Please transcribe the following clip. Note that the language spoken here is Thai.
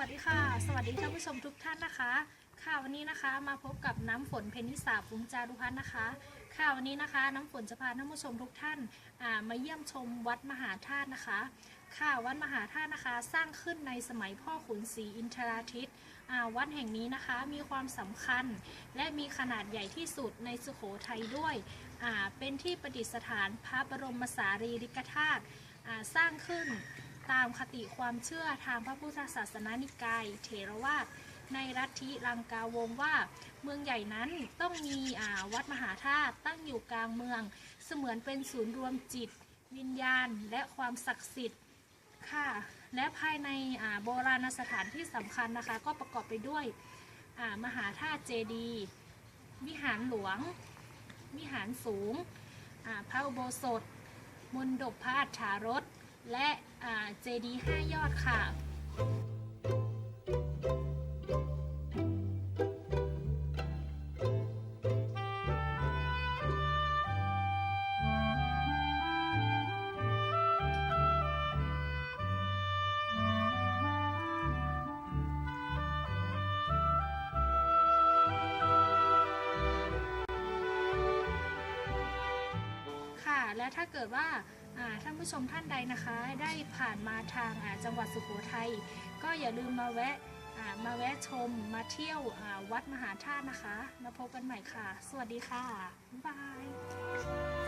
วัสดีค่ะ สวัสดีท่านผู้ชมทุกท่านนะคะ ค่ะวันนี้นะคะมาพบกับน้ำฝนเพนิสาปุงจารุพัฒน์นะคะ ค่ะวันนี้นะคะ น้ำฝนจะพาท่านผู้ชมทุกท่านมาเยี่ยมชมวัดมหาธาตุนะคะ ค่ะวัดมหาธาตุนะคะ สร้างขึ้นในสมัยพ่อขุนศรีอินทราทิตวัดแห่งนี้นะคะมีความสำคัญ และมีขนาดใหญ่ที่สุดในสุโขทัยด้วย เป็นที่ประดิษฐานพระบรมสารีริกธาตุสร้างขึ้น ตามคติความเชื่อทางพระพุทธศาสนานิกายเถรวาทในรัฐทิลังกาวงว่า เมืองใหญ่นั้นต้องมีวัดมหาธาตุตั้งอยู่กลางเมือง เสมือนเป็นศูนย์รวมจิต วิญญาณ และความศักดิ์สิทธิ์ค่ะ และภายในโบราณสถานที่สำคัญนะคะ ก็ประกอบไปด้วยมหาธาตุเจดีวิหารหลวง วิหารสูงพระอุโบสถมนดบพระอัฏฐารถ และเจดีห้ายอดค่ะ และถ้าเกิดว่าท่านผู้ชมท่านใดนะคะ ได้ผ่านมาทางจังหวัดสุโขทัยก็อย่าลืมมาแวะมาแวะชมมาเที่ยววัดมหาธาตุนะคะ แล้วพบกันใหม่ค่ะ สวัสดีค่ะ บ๊ายบาย